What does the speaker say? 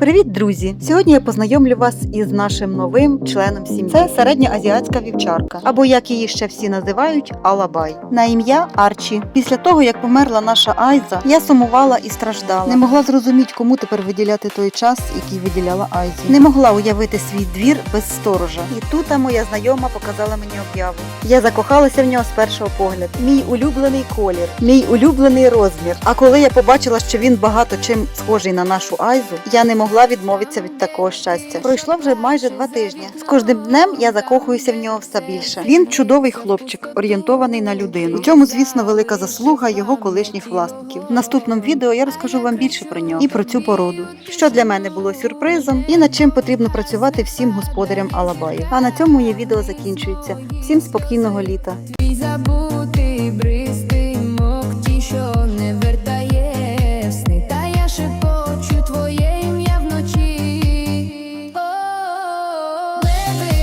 Привіт, друзі! Сьогодні я познайомлю вас із нашим новим членом сім'ї. Це середньоазіатська вівчарка, або як її ще всі називають, Алабай. На ім'я Арчі. Після того, як померла наша Айза, я сумувала і страждала. Не могла зрозуміти, кому тепер виділяти той час, який виділяла Айзі. Не могла уявити свій двір без сторожа. І тут моя знайома показала мені об'яву. Я закохалася в нього з першого погляду. Мій улюблений колір, мій улюблений розмір. А коли я побачила, що він багато чим схожий на нашу Айзу, я не могла відмовитися від такого щастя. Пройшло вже майже два тижні. З кожним днем я закохуюся в нього все більше. Він чудовий хлопчик, орієнтований на людину. У цьому, звісно, велика заслуга його колишніх власників. В наступному відео я розкажу вам більше про нього і про цю породу, що для мене було сюрпризом, і над чим потрібно працювати всім господарям Алабаю. А на цьому моє відео закінчується. Всім спокійного літа. baby.